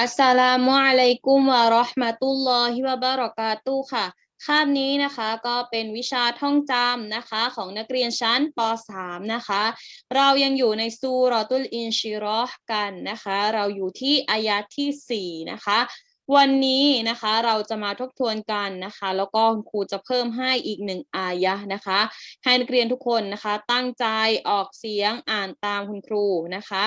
อัสสลามุอะลัยกุมวะราะห์มะตุลลอฮิวะบะราะกาตุค่ะ คาบนี้นะคะก็เป็นวิชาท่องจำนะคะของนักเรียนชั้นป .3 นะคะ เรายังอยู่ในซูราะตุลอินชิรอห์กันนะคะ เราอยู่ที่อายะที่ 4 นะคะ วันนี้นะคะเราจะมาทบทวนกันนะคะ แล้วก็คุณครูจะเพิ่มให้อีกหนึ่งอายะนะคะ ให้นักเรียนทุกคนนะคะ ตั้งใจออกเสียงอ่านตามคุณครูนะคะ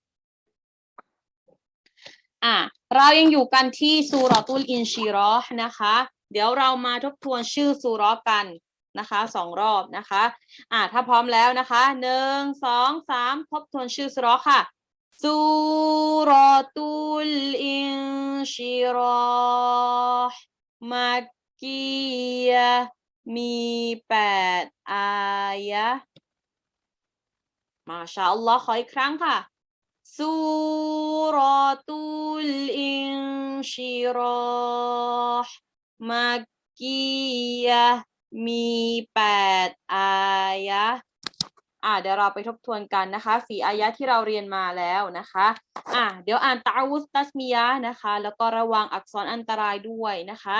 อะเรายังอยู่กันที่ซูราะตุลอินชีรอห์นะคะ เดี๋ยวเรามาทบทวนชื่อซูราะห์กันนะคะสองรอบนะคะอะถ้าพร้อมแล้วนะคะหนึ่งสองสามทบทวนชื่อซูราะห์ค่ะซูราะตุลอินชีรอห์มักกีย์มีแปดอายะห์มาชาอัลลอฮ์ขออีกครั้งค่ะ ซูเราตุลอินชิรอห์มักกียะมีแปดอายะอะเดี๋ยวเราไปทบทวนกันนะคะฝีอายะที่เราเรียนมาแล้วนะคะอะเดี๋ยวอ่านตะอาวุสตัสมียะนะคะ แล้วก็ระวังอักษรอันตรายด้วยนะคะ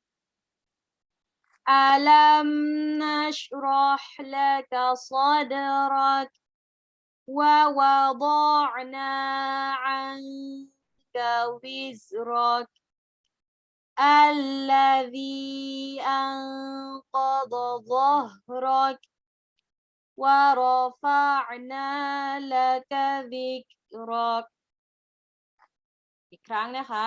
ألم نشرح لك صدرك ووضعنا عنك وزرك الذي أنقض ظهرك ورفعنا لك ذكرك อีกครั้งนะคะ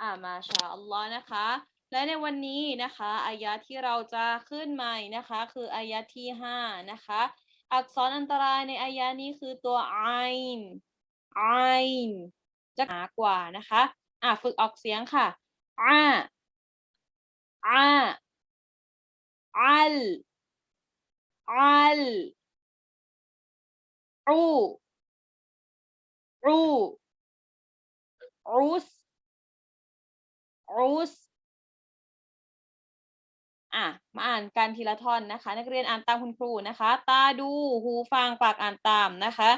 อ่ามาชาอัลลอฮ์นะคะ และในวันนี้นะคะอายะที่เราจะขึ้นใหม่นะคะ คืออายะที่ห้านะคะ อักษรอันตรายในอายะนี้คือตัวไอนไอนจะหนากว่านะคะ อะฝึกออกเสียงค่ะอาอาอัลอัลอูอูอุส อุสอะมาอ่านกันทีละท่อนนะคะ นักเรียนอ่านตามคุณครูนะคะ ตาดูหูฟังปากอ่านตามนะคะ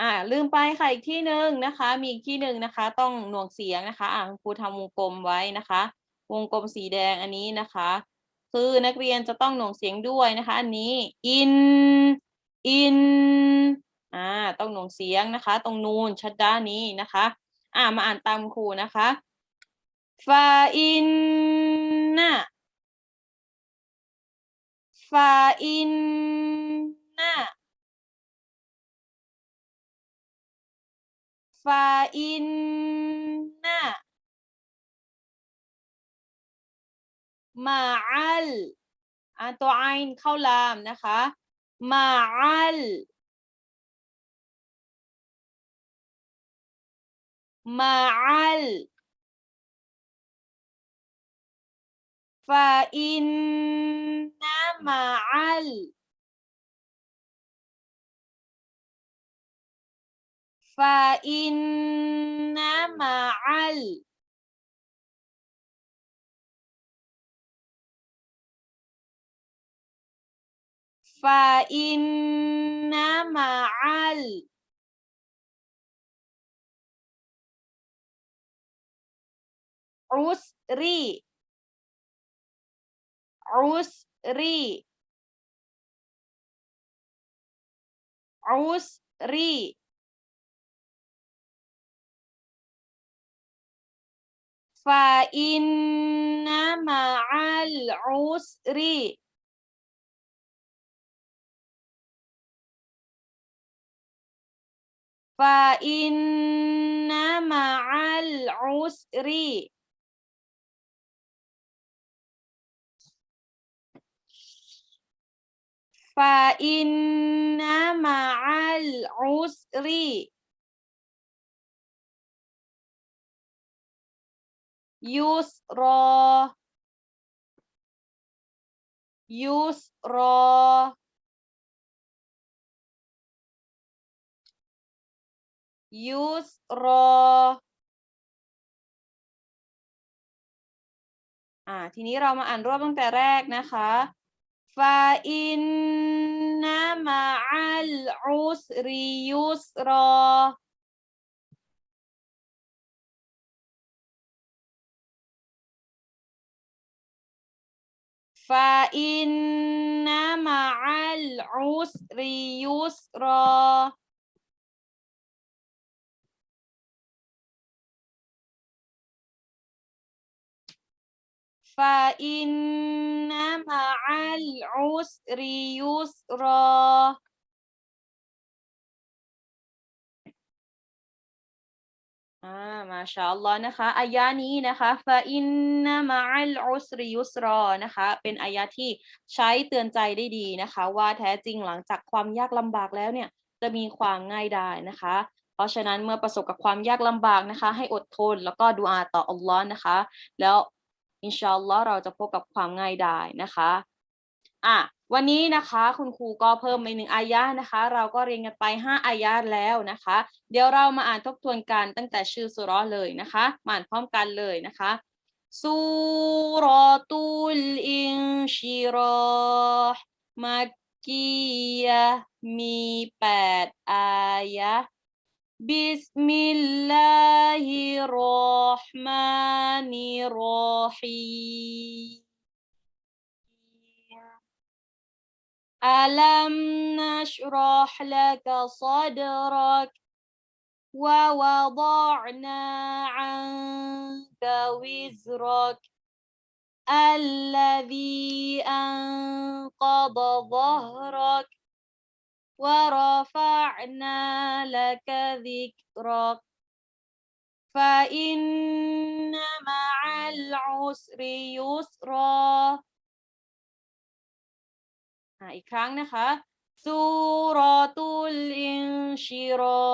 อ่าลืมไปค่ะอีกที่หนึ่งนะคะ มีอีกที่หนึ่งนะคะ ต้องหน่วงเสียงนะคะ อ่าคุณครูทำวงกลมไว้นะคะ วงกลมสีแดงอันนี้นะคะ คือนักเรียนจะต้องหน่วงเสียงด้วยนะคะ อันนี้อินอินอ่าต้องหน่วงเสียงนะคะ ตรงนูนชัดด้านนี้นะคะ อ่ามาอ่านตามครูนะคะ ฟาอินนะฟาอินนะฟาอินนะมาอัลอ่านตัวไอน์เข้าลามนะคะมาอัลมาอัล فإن مع ال فإن مع ال فإن مع ال عسري. عسري. عسري. فإن مع العسر. فإن مع العسر. ฟาอินนะมาอัลอุสรียุสรอยุสรอยุสรออ่า ทีนี้เรามาอ่านรวบตั้งแต่แรกนะคะ فإن مع العسر يسرا. فإن مع العسر يسرا. فإن مع العسر يسرا อ่ามาชาอัลลอฮ์นะคะอายะนี้นะคะฟาอินนะมาอัลอุสริยุสรอนะคะ เป็นอายะที่ใช้เตือนใจได้ดีนะคะ ว่าแท้จริงหลังจากความยากลำบากแล้วเนี่ย จะมีความง่ายได้นะคะ เพราะฉะนั้นเมื่อประสบกับความยากลำบากนะคะ ให้อดทนแล้วก็ดูอาต่ออัลลอฮ์นะคะ แล้ว อินชาอัลลอฮ์เราจะพบกับความง่ายได้นะคะอะวันนี้นะคะคุณครูก็เพิ่มอีกหนึ่งอายะนะคะ เราก็เรียนกันไปห้าอายะห์แล้วนะคะ เดี๋ยวเรามาอ่านทบทวนกันตั้งแต่ชื่อสุราะห์เลยนะคะมาอ่านพร้อมกันเลยนะคะสุรตุลอินชิรอห์มักกียะมีแปดอายะ بسم الله الرحمن الرحيم. ألم نشرح لك صدرك ووضعنا عنك وزرك الذي أنقض ظهرك ورفع ورفعنا لك ذكرك فإن مع العسر يسرا อ่าอีกครั้งนะคะซูรอตุลอินชิรอ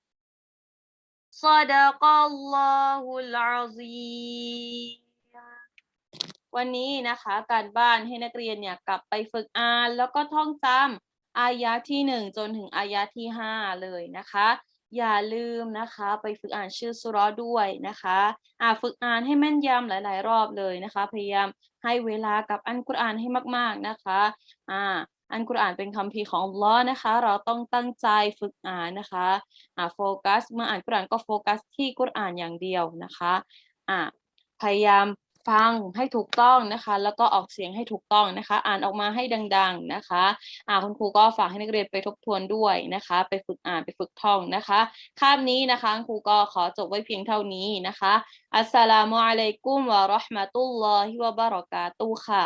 صدق الله العظيم วันนี้นะคะการบ้านให้นักเรียนเนี่ยกลับไปฝึกอ่านแล้วก็ท่องจำอายะที่หนึ่งจนถึงอายะที่ห้าเลยนะคะ อย่าลืมนะคะ ไปฝึกอ่านชื่อสุเราะห์ด้วยนะคะอ่าฝึกอ่านให้แม่นยำหลาย ๆ รอบเลยนะคะ พยายามให้เวลากับอันกุรอานให้มาก ๆนะคะอ่า อันกุรอานเป็นคัมภีของลอนะคะ เราต้องตั้งใจฝึกอ่านนะคะอ่าโฟกัส เมื่ออ่านกุรอานก็โฟกัสที่กุรอานอย่างเดียวนะคะอ่าพยายามฟังให้ถูกต้องนะคะ แล้วก็ออกเสียงให้ถูกต้องนะคะ อ่านออกมาให้ดัง ๆนะคะอ่าคุณครูก็ฝากให้นักเรียนไปทบทวนด้วยนะคะ ไปฝึกอ่านไปฝึกท่องนะคะคาบนี้นะคะครูก็ขอจบไว้เพียงเท่านี้นะคะ อัสสลามุอะลัยกุมวะราะห์มะตุลลอฮิวะบะเราะกาตุฮ์ค่ะ